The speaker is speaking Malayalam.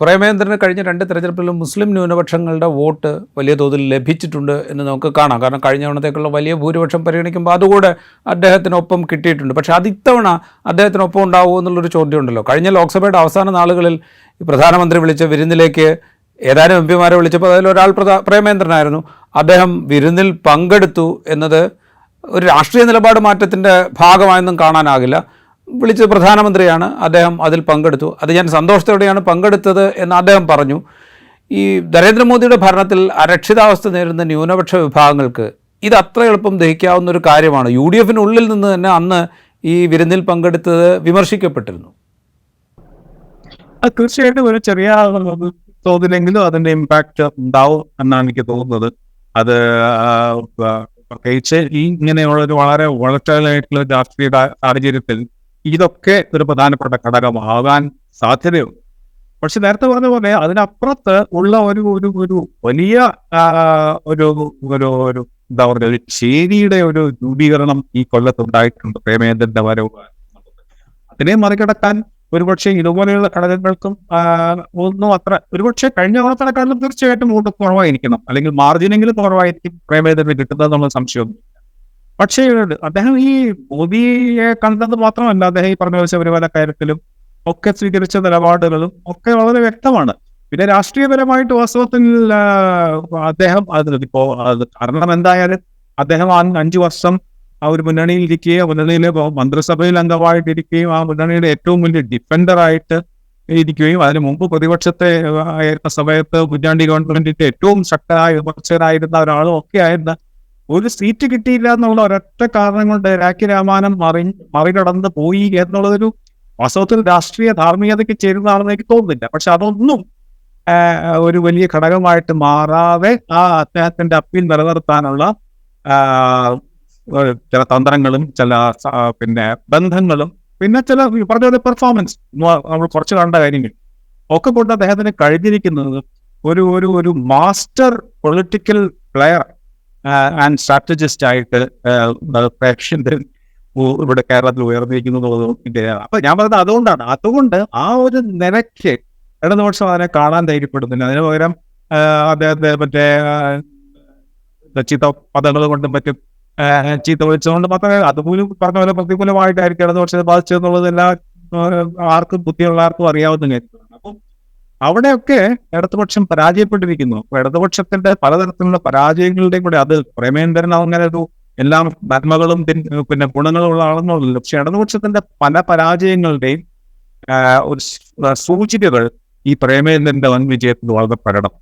പ്രേമേന്ദ്രന് കഴിഞ്ഞ രണ്ട് തെരഞ്ഞെടുപ്പിലും മുസ്ലിം ന്യൂനപക്ഷങ്ങളുടെ വോട്ട് വലിയ തോതിൽ ലഭിച്ചിട്ടുണ്ട് എന്ന് നമുക്ക് കാണാം. കാരണം കഴിഞ്ഞ തവണത്തേക്കുള്ള വലിയ ഭൂരിപക്ഷം പരിഗണിക്കുമ്പോൾ അതുകൂടെ അദ്ദേഹത്തിനൊപ്പം കിട്ടിയിട്ടുണ്ട്. പക്ഷേ അത് ഇത്തവണ അദ്ദേഹത്തിനൊപ്പം ഉണ്ടാവുമോ എന്നുള്ളൊരു ചോദ്യമുണ്ടല്ലോ. കഴിഞ്ഞ ലോക്സഭയുടെ അവസാന നാളുകളിൽ പ്രധാനമന്ത്രി വിളിച്ച വിരുന്നിലേക്ക് ഏതാനും എം പിമാരെ വിളിച്ചപ്പോൾ അതിലൊരാൾ പ്രധാ പ്രേമേന്ദ്രനായിരുന്നു. അദ്ദേഹം വിരുന്നിൽ പങ്കെടുത്തു എന്നത് ഒരു രാഷ്ട്രീയ നിലപാട് മാറ്റത്തിന്റെ ഭാഗമായൊന്നും കാണാനാകില്ല. വിളിച്ചത് പ്രധാനമന്ത്രിയാണ്. അദ്ദേഹം അതിൽ പങ്കെടുത്തു. അത് ഞാൻ സന്തോഷത്തോടെയാണ് പങ്കെടുത്തത് എന്ന് അദ്ദേഹം പറഞ്ഞു. ഈ നരേന്ദ്രമോദിയുടെ ഭരണത്തിൽ അരക്ഷിതാവസ്ഥ നേരിടുന്ന ന്യൂനപക്ഷ വിഭാഗങ്ങൾക്ക് ഇത് അത്ര എളുപ്പം ദഹിക്കാവുന്ന ഒരു കാര്യമാണ്. യു ഡി എഫിനുള്ളിൽ നിന്ന് തന്നെ അന്ന് ഈ വിരുന്നിൽ പങ്കെടുത്തത് വിമർശിക്കപ്പെട്ടിരുന്നു. തീർച്ചയായിട്ടും ഒരു ചെറിയ തോതിലെങ്കിലും അതിന്റെ ഇമ്പാക്റ്റ് ഉണ്ടാവും എന്നാണ് എനിക്ക് തോന്നുന്നത്. അത് പ്രത്യേകിച്ച് ഈ ഇങ്ങനെയുള്ള ഒരു വളരെ വളർച്ചയായിട്ടുള്ള രാഷ്ട്രീയ സാഹചര്യത്തിൽ ഇതൊക്കെ ഒരു പ്രധാനപ്പെട്ട ഘടകമാകാൻ സാധ്യതയുണ്ട്. പക്ഷെ നേരത്തെ പറഞ്ഞ പോലെ അതിനപ്പുറത്ത് ഉള്ള ഒരു ഒരു ഒരു വലിയ ഒരു ഒരു ഒരു എന്താ പറയുക ഒരു ചേരിയുടെ ഒരു രൂപീകരണം ഈ കൊല്ലത്തുണ്ടായിട്ടുണ്ട് പ്രേമേന്ദ്രന്റെ വരവ്. അതിനെ മറികടക്കാൻ ഒരുപക്ഷെ ഇതുപോലെയുള്ള ഘടകങ്ങൾക്കും ഒന്നും അത്ര ഒരുപക്ഷെ കഴിഞ്ഞ തവണത്തെക്കാളും തീർച്ചയായിട്ടും വോട്ട് കുറവായിരിക്കണം. അല്ലെങ്കിൽ മാർജിനെങ്കിലും കുറവായിരിക്കും പ്രേമേന്ദ്രന് കിട്ടുന്നത് എന്നുള്ള സംശയമൊന്നും പക്ഷേ അദ്ദേഹം ഈ മോദിയെ കണ്ടത് മാത്രമല്ല അദ്ദേഹം ഈ പറഞ്ഞ ശബരിമല കാര്യത്തിലും ഒക്കെ സ്വീകരിച്ച നിലപാടുകളും ഒക്കെ വളരെ വ്യക്തമാണ്. പിന്നെ രാഷ്ട്രീയപരമായിട്ട് വാസ്തവത്തിൽ അദ്ദേഹം അത് ഇപ്പോ അത് കാരണം എന്തായാലും അദ്ദേഹം ആ അഞ്ചു വർഷം ആ ഒരു മുന്നണിയിൽ ഇരിക്കുകയും മുന്നണിയിലെ മന്ത്രിസഭയിൽ അംഗമായിട്ടിരിക്കുകയും ആ മുന്നണിയുടെ ഏറ്റവും വലിയ ഡിഫൻഡർ ആയിട്ട് ഇരിക്കുകയും അതിന് മുമ്പ് പ്രതിപക്ഷത്തെ ആയിരുന്ന സമയത്ത് കുഞ്ഞാണ്ടി ഗവൺമെന്റിന്റെ ഏറ്റവും ശക്തരായ വിമർശകനായിരുന്ന ഒരാളും ഒക്കെ ആയിരുന്ന ഒരു സീറ്റ് കിട്ടിയില്ല എന്നുള്ള ഒരൊറ്റ കാരണം കൊണ്ട് രാഖി രാമാനം മറി മറികടന്ന് പോയി എന്നുള്ളതൊരു വാസ്തവത്തിൽ രാഷ്ട്രീയ ധാർമ്മികതയ്ക്ക് ചേരുന്നതാണെന്ന് എനിക്ക് തോന്നുന്നില്ല. പക്ഷെ അതൊന്നും ഒരു വലിയ ഘടകമായിട്ട് മാറാതെ ആ അദ്ദേഹത്തിന്റെ അപ്പീൽ നിലനിർത്താനുള്ള ചില തന്ത്രങ്ങളും ചില പിന്നെ ബന്ധങ്ങളും പിന്നെ ചില പറഞ്ഞ പെർഫോമൻസ് നമ്മൾ കുറച്ച് കണ്ട കാര്യങ്ങൾ. ഒക്കെ കൊണ്ട് അദ്ദേഹത്തിന് കഴിഞ്ഞിരിക്കുന്നത് ഒരു ഒരു ഒരു master political player and strategist ആയിട്ട് പ്രേക്ഷകർ ഇവിടെ കേരളത്തിൽ ഉയർന്നിരിക്കുന്നു അപ്പൊ ഞാൻ പറഞ്ഞത് അതുകൊണ്ടാണ്. അതുകൊണ്ട് ആ ഒരു നിലയ്ക്ക് ഇടതുപക്ഷം അതിനെ കാണാൻ ധൈര്യപ്പെടുന്നില്ല അതിന് പകരം അദ്ദേഹത്തെ മറ്റേ ചീത്ത പദങ്ങൾ കൊണ്ടും മറ്റും ചീത്ത വിളിച്ചതുകൊണ്ട് മാത്രമേ അതുപോലും പറഞ്ഞ പോലെ പ്രതികൂലമായിട്ടായിരിക്കും ഇടതുപക്ഷത്തെ ബാധിച്ചതെന്നുള്ളത് എല്ലാ ആർക്കും ബുദ്ധിയുള്ള ആർക്കും അറിയാവുന്ന അപ്പം അവിടെയൊക്കെ ഇടതുപക്ഷം പരാജയപ്പെട്ടിരിക്കുന്നു. അപ്പൊ ഇടതുപക്ഷത്തിന്റെ പലതരത്തിലുള്ള പരാജയങ്ങളുടെയും കൂടെ അത് പ്രേമേന്ദ്രൻ അങ്ങനെ ഒരു എല്ലാം നന്മകളും പിന്നെ ഗുണങ്ങളും ഉള്ള ആളെന്നുള്ളൂ പക്ഷെ ഇടതുപക്ഷത്തിന്റെ പല പരാജയങ്ങളുടെയും ഒരു സൂചനകൾ ഈ പ്രേമേന്ദ്രന്റെ വൻ വിജയത്തിൽ വളരെ പ്രകടം